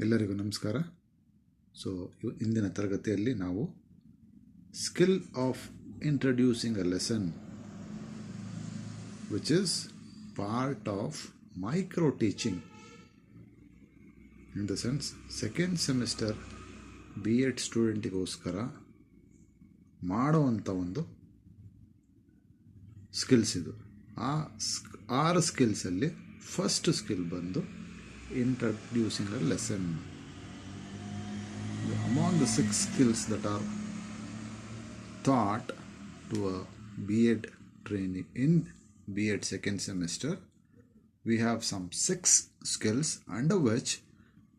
ಎಲ್ಲರಿಗೂ ನಮಸ್ಕಾರ. ಸೊ ಇಂದಿನ ತರಗತಿಯಲ್ಲಿ ನಾವು skill of introducing a lesson which is part of micro teaching in the sense second semester B Ed ಸ್ಟೂಡೆಂಟಿಗೋಸ್ಕರ ಮಾಡುವಂಥ ಒಂದು ಸ್ಕಿಲ್ಸ್ ಇದು. ಆ ಸ್ಕ್ ಆರು ಸ್ಕಿಲ್ಸಲ್ಲಿ ಫಸ್ಟ್ ಸ್ಕಿಲ್ ಬಂದು introducing a lesson. Among the six skills that are taught to a B.Ed training in B.Ed second semester, we have some six skills under which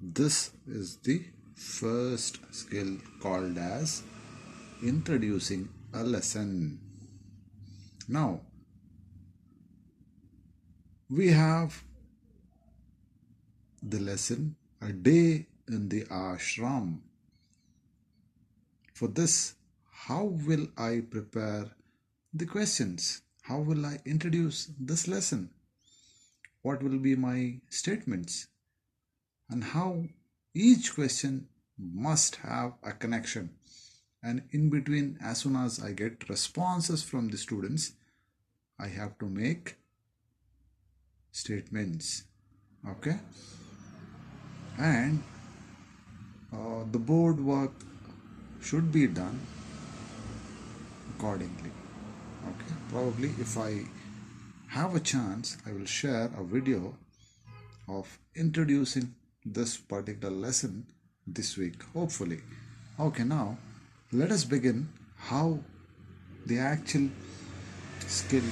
this is the first skill called as introducing a lesson. Now, we have the lesson a day in the ashram. For this, how will I prepare the questions? How will I introduce this lesson? What will be my statements? And how each question must have a connection. And in between, as soon as I get responses from the students, I have to make statements. Okay? And uh, the board work should be done accordingly. Okay, probably if I have a chance, I will share a video of introducing this particular lesson this week, hopefully. Okay, now let us begin how the actual skill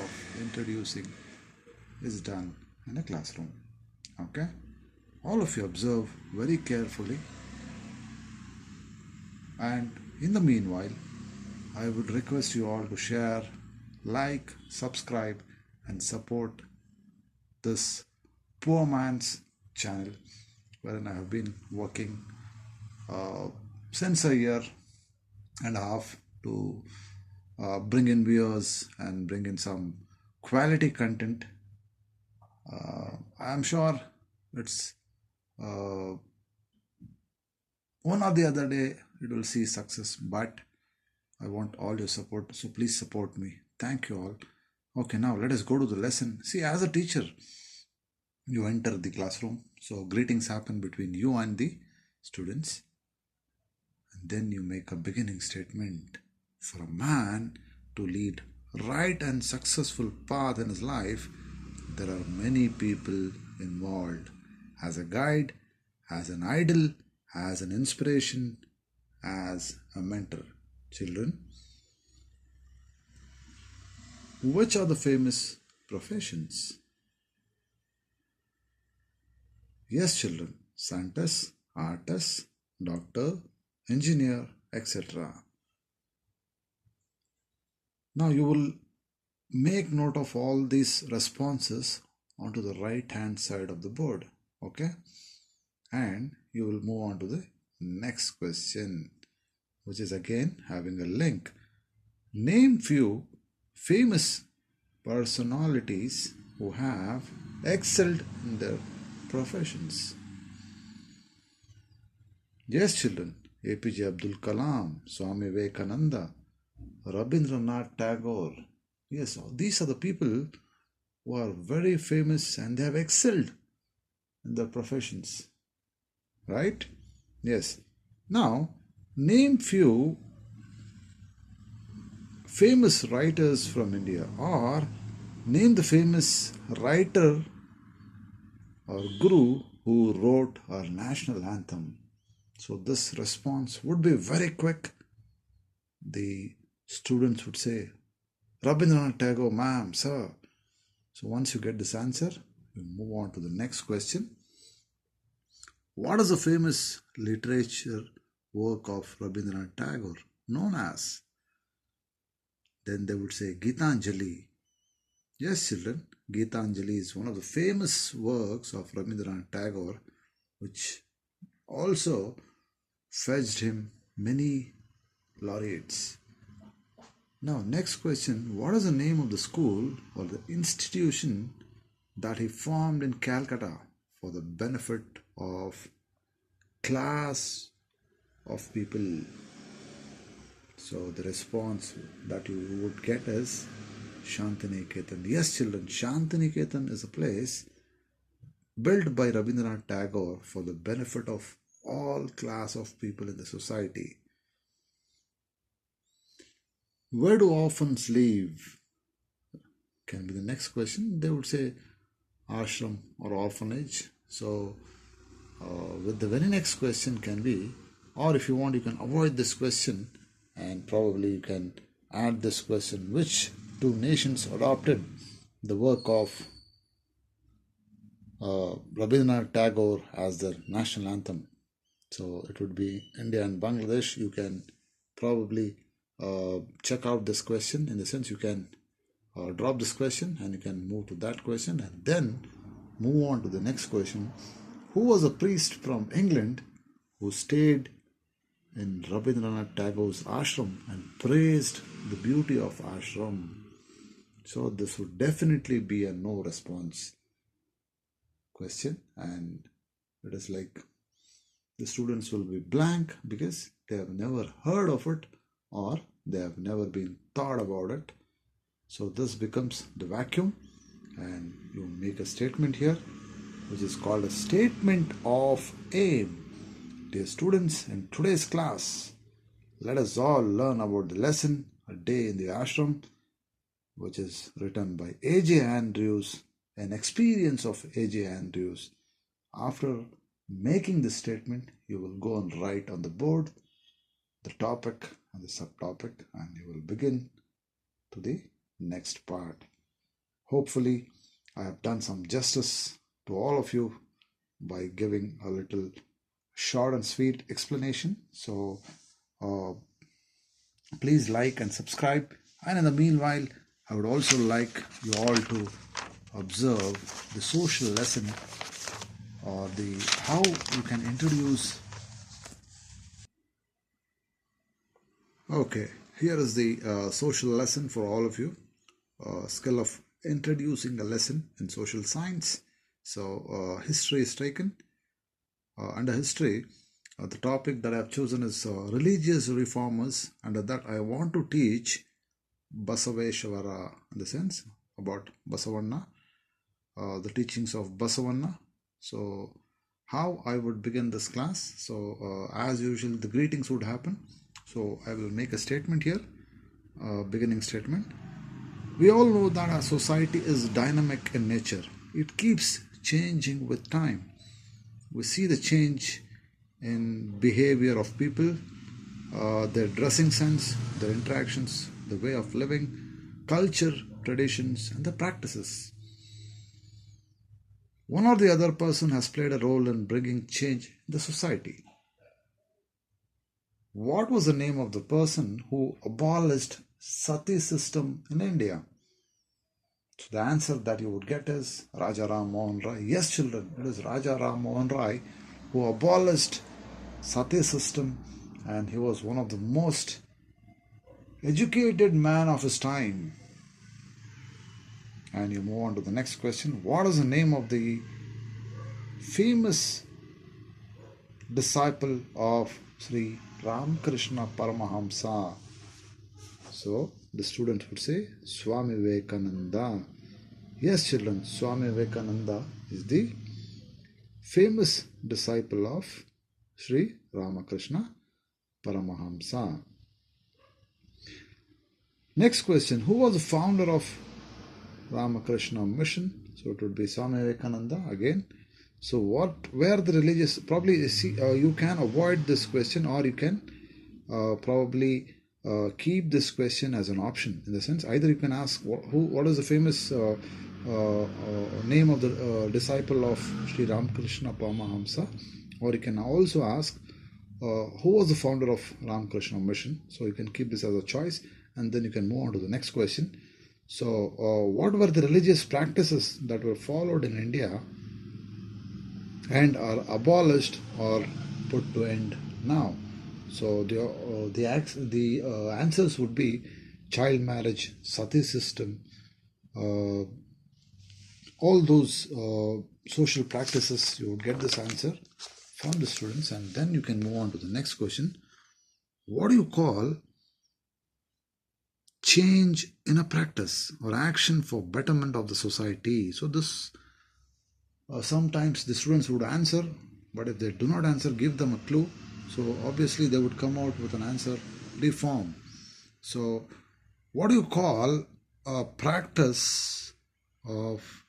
of introducing is done in a classroom. Okay, all of you observe very carefully, and in the meanwhile, I would request you all to share, like, subscribe, and support this poor man's channel wherein I have been working uh, since a year and a half to uh, bring in viewers and bring in some quality content. Uh, I'm sure it's uh, one or the other day it will see success, but I want all your support, so please support me. Thank you all. Okay, now let us go to the lesson. See, as a teacher, you enter the classroom, so greetings happen between you and the students, and then you make a beginning statement. For a man to lead right and successful path in his life, there are many people involved. As a guide, as an idol, as an inspiration, as a mentor. Children, which are the famous professions? Yes, children, scientist, artist, doctor, engineer, etc. Now you will make note of all these responses onto the right hand side of the board. Okay? And you will move on to the next question, which is again having a link. Name few famous personalities who have excelled in their professions. Yes, children, APJ Abdul Kalam, Swami Vivekananda, Rabindranath Tagore. Yes, these are the people who are very famous and they have excelled their professions. Right? Yes. Now, name few famous writers from India or name the famous writer or guru who wrote our national anthem. So, this response would be very quick. The students would say, Rabindranath Tagore, ma'am, sir. So, once you get this answer, you move on to the next question. What is the famous literature work of Rabindranath Tagore known as? Then they would say Gitanjali. Yes, children, Gitanjali is one of the famous works of Rabindranath Tagore, which also fetched him many laureates. Now, next question What is the name of the school or the institution that he formed in Calcutta for the benefit of class of people. So the response that you would get is Shantiniketan. Yes, children, Shantiniketan is a place built by Rabindranath Tagore for the benefit of all class of people in the society. Where do orphans live? Can be the next question. They would say ashram or orphanage. So, with the very next question can be, or if you want, you can avoid this question and probably you can add this question which two nations adopted the work of uh, Rabindranath Tagore as their national anthem. So it would be India and Bangladesh. You can probably uh, check out this question in the sense you can uh, drop this question and you can move to that question and then move on to the next question. Who was a priest from England who stayed in Rabindranath Tagore's ashram and praised the beauty of ashram? So this would definitely be a no response question and it is like the students will be blank because they have never heard of it or they have never been thought about it. So this becomes the vacuum and you make a statement here which is called a statement of aim. Dear students, in today's class, let us all learn about the lesson A Day in the Ashram which is written by A.J. Andrews, an experience of A.J. Andrews. After making this statement, you will go and write on the board the topic and the subtopic, and you will begin to the next part. Hopefully, I have done some justice to all of you by giving a little short and sweet explanation. So, uh, please like and subscribe. And in the meanwhile, I would also like you all to observe the social lesson or the how you can introduce okay here is the uh, social lesson for all of you uh, skill of introducing a lesson in social science so uh, history is taken uh, under history uh, the topic that i have chosen is religious reformers under that i want to teach Basaveshwara in the sense about Basavanna, uh, the teachings of Basavanna. So, how I would begin this class. So, uh, as usual, the greetings would happen. So, I will make a statement here, uh, beginning statement. We all know that our society is dynamic in nature, it keeps changing with time. We see the change in behavior of people, uh, their dressing sense, their interactions, the way of living, culture, traditions, and the practices. One or the other person has played a role in bringing change in the society. What was the name of the person who abolished sati system in India? So the answer that you would get is Raja Ram Mohan Rai. Yes, children, it is Raja Ram Mohan Rai who abolished sati system and he was one of the most educated man of his time. And you move on to the next question. What is the name of the famous disciple of Sri Ramakrishna Paramahamsa? So the student would say Swami Vivekananda. Yes, children, Swami Vivekananda is the famous disciple of Sri Ramakrishna Paramahamsa. Next question Who was the founder of Ramakrishna Mission? So it would be Swami Vivekananda again. So what were the religious? Probably see uh, you can avoid this question, or you can uh, probably uh, keep this question as an option. In the sense, either you can ask what, who what is the famous uh, uh, uh, name of the disciple of Sri Ramakrishna Paramahamsa, or you can also ask who was the founder of Ramakrishna Mission. So you can keep this as a choice and then you can move on to the next question. So, uh, what were the religious practices that were followed in India and are abolished or put to end now? So, the uh, the the uh, answers would be child marriage, sati system, uh, all those uh, social practices. You would get this answer from the students and then you can move on to the next question. What do you call change in a practice or action for betterment of the society? So, this uh, sometimes the students would answer, but if they do not answer, give them a clue. So, obviously, they would come out with an answer reform. So, what do you call a practice of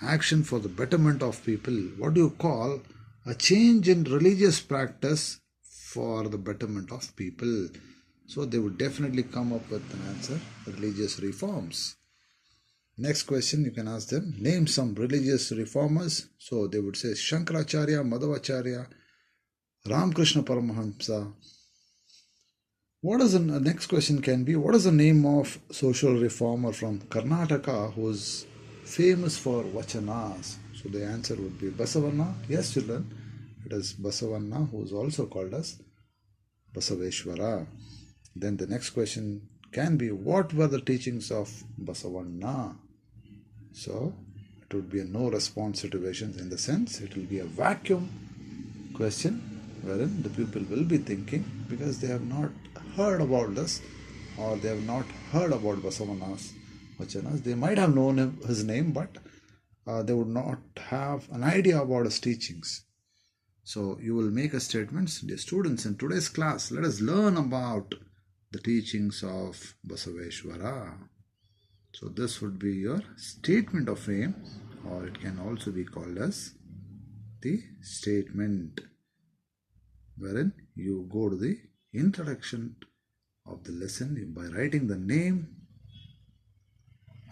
action for the betterment of people? What do you call a change in religious practice for the betterment of people? So they would definitely come up with an answer religious reforms. Next question you can ask them name some religious reformers. So they would say Shankaracharya, Madhavacharya, Ramakrishna Paramahamsa. What is the next question can be what is the name of social reformer from Karnataka who's famous for vachanas? So the answer would be Basavanna. Yes, children, it is Basavanna who is also called as Basaveshwara. Then the next question can be what were the teachings of Basavanna? So it would be a no response situation in the sense it will be a vacuum question wherein the pupil will be thinking because they have not heard about this or they have not heard about Basavanna's vachanas. They might have known his name, but uh, they would not have an idea about his teachings. So you will make a statement, dear students, in today's class, let us learn about the teachings of Basaveshwara. So this would be your statement of aim, or it can also be called as the statement, wherein you go to the introduction of the lesson by writing the name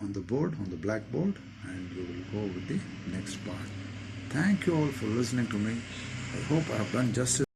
on the board, on the blackboard, and you will go with the next part. Thank you all for listening to me. I hope I have done justice.